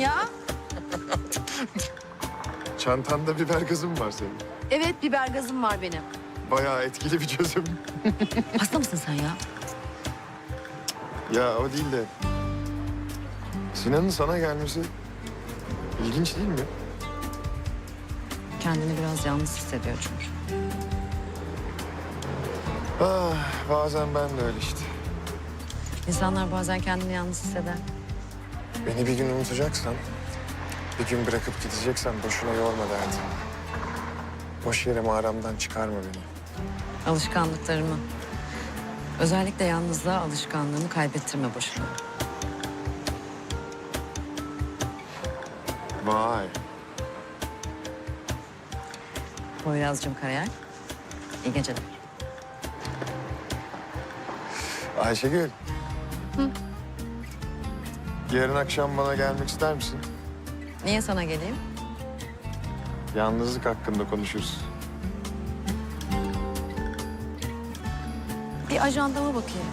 ya. Çantanda biber gazı mı var senin? Evet biber gazım var benim. Bayağı etkili bir çözüm. Hasta mısın sen ya? Ya o değil de... Sinan'ın sana gelmesi ilginç değil mi? Kendini biraz yalnız hissediyor çünkü. Ah, bazen ben de öyle işte. İnsanlar bazen kendini yalnız hisseder. Beni bir gün unutacaksan, bir gün bırakıp gideceksen boşuna yorma derdi. Boş yere mağaramdan çıkarma beni. Alışkanlıklarımı. Özellikle yalnızlığa alışkanlığımı kaybettirme boşuna. Vay. Poyraz'cığım Karayel. İyi geceler. Ayşegül. Yarın akşam bana gelmek ister misin? Niye sana geleyim? Yalnızlık hakkında konuşuruz. Bir ajandama bakayım.